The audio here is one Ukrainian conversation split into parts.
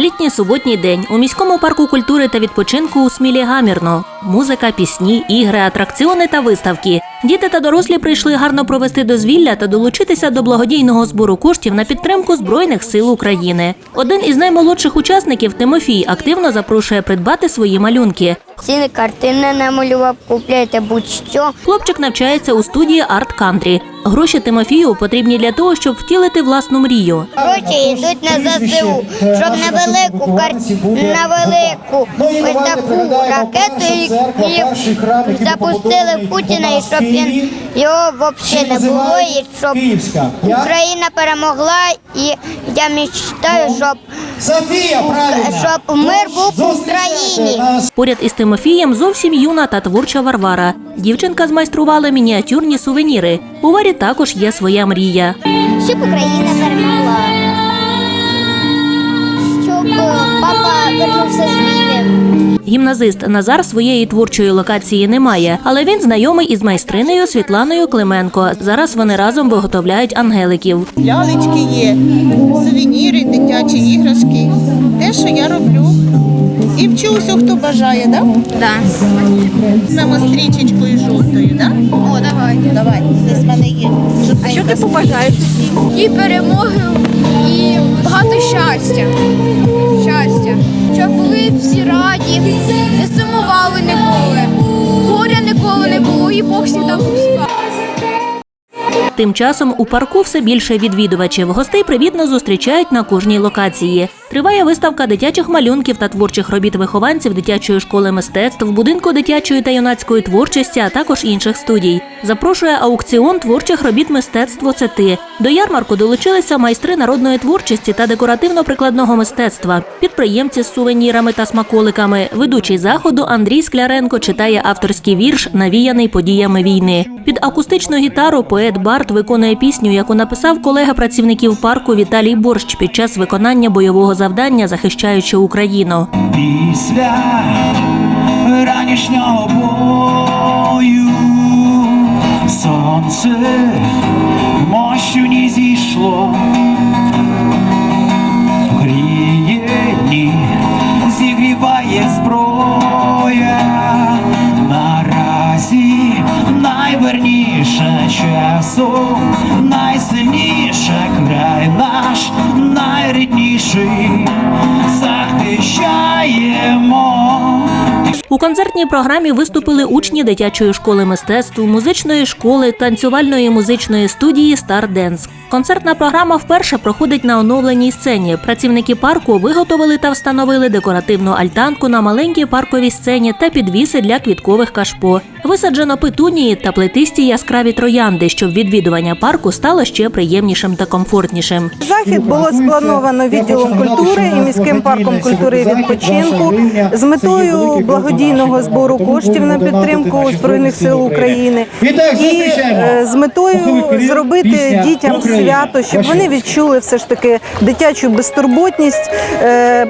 Літній суботній день у міському парку культури та відпочинку у Смілі гамірно. Музика, пісні, ігри, атракціони та виставки. Діти та дорослі прийшли гарно провести дозвілля та долучитися до благодійного збору коштів на підтримку Збройних сил України. Один із наймолодших учасників Тимофій активно запрошує придбати свої малюнки. Ціни картини намалював, купляйте будь-що. Хлопчик навчається у студії Арт Кантрі. Гроші Тимофію потрібні для того, щоб втілити власну мрію. Гроші йдуть на ЗСУ, щоб на велику кар... на велику ось таку ракету і, і запустили Путіна, і щоб він його взагалі не було, і щоб Україна перемогла. І я мечтаю, щоб, Софія, правильно. щоб мир був в Україні. Поряд із Тимофієм зовсім юна та творча Варвара. Дівчинка змайструвала мініатюрні сувеніри. У Варі також є своя мрія. Щоб Україна перемогла. Щоб папа вернувся з війни. Гімназист Назар своєї творчої локації не має, але він знайомий із майстринею Світланою Клименко. Зараз вони разом виготовляють ангеликів. лялечки є, сувеніри, дитячі іграшки. Те, що я роблю. І вчу усього, хто бажає, так? Да. Візьмемо стрічечкою жовтою, так? О, давай. Давай, десь в мене є. А що ти побажаєш? І перемоги, і багато щастя. Щастя. Щоб були всі раді, не сумували ніколи. Горя ніколи не було, і Бог завжди був. Тим часом у парку все більше відвідувачів. Гостей привітно зустрічають на кожній локації. Триває виставка дитячих малюнків та творчих робіт вихованців дитячої школи мистецтв, будинку дитячої та юнацької творчості, а також інших студій. Запрошує аукціон творчих робіт мистецтво це ти. До ярмарку долучилися майстри народної творчості та декоративно-прикладного мистецтва, підприємці з сувенірами та смаколиками. Ведучий заходу Андрій Скляренко читає авторський вірш, навіяний подіями війни. Під акустичну гітару поет Барт виконує пісню, яку написав колега працівників парку Віталій Борщ під час виконання бойового завдання, захищаючи Україну. Після ранішнього бою сонце мощу не зійшло, У концертній програмі виступили учні дитячої школи мистецтв, музичної школи, танцювальної музичної студії Стар Денс. Концертна програма вперше проходить на оновленій сцені. Працівники парку виготовили та встановили декоративну альтанку на маленькій парковій сцені та підвіси для квіткових кашпо. Висаджено петунії та плетисті яскраві троянди, щоб відвідування парку стало ще приємнішим та комфортнішим. Захід було сплановано відділом культури і міським парком культури і відпочинку з метою благодійного збору коштів на підтримку збройних сил України. І е, з метою зробити дітям свято, щоб вони відчули все ж таки дитячу безтурботність, е,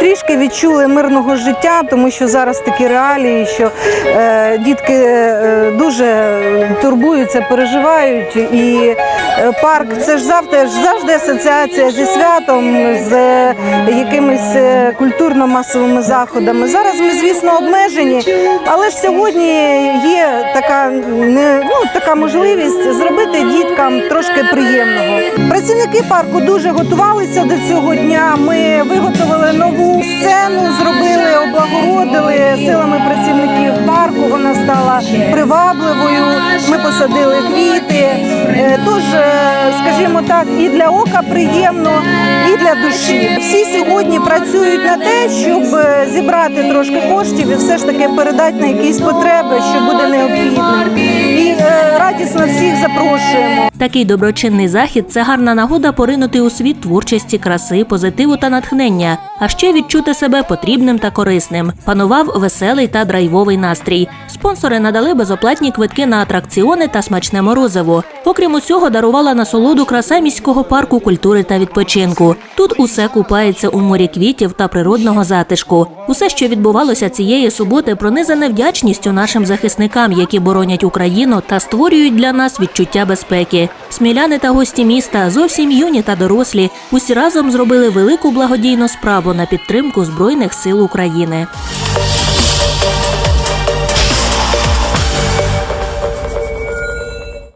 трішки відчули мирного життя, тому що зараз такі реалії, що е, дітки дуже турбуються, переживають. І парк це ж завжди ж завжди асоціація зі святом, з якимись культурно-масовими заходами. Зараз ми, звісно, обмежені, але ж сьогодні є така не ну така можливість зробити діткам трошки приємного. Працівники парку дуже готувалися до цього дня. Ми виготовили нову сцену, зробили, облагородили силами працівників парку. Вона стала привабливою. Ми посадили квіти. Е, Тож, е, скажімо так, і для ока приємно, і для душі. Всі сьогодні працюють на те, щоб е, зібрати трошки коштів і все ж таки передати на якісь потреби, що буде необхідним. І е, радісно всіх запрошуємо. Такий доброчинний захід це гарна нагода поринути у світ творчості, краси, позитиву та натхнення, а ще відчути себе потрібним та корисним. Панував веселий та драйвовий настрій. Спонсори надали безоплатні квитки на атракціони та смачне морозиво. Окрім усього, дарувала насолоду краса міського парку культури та відпочинку. Тут усе купається у морі квітів та природного затишку. Усе, що відбувалося цієї суботи, пронизане вдячністю нашим захисникам, які боронять Україну та створюють для нас відчуття безпеки. Сміляни та гості міста, зовсім юні та дорослі, усі разом зробили велику благодійну справу на підтримку Збройних сил України.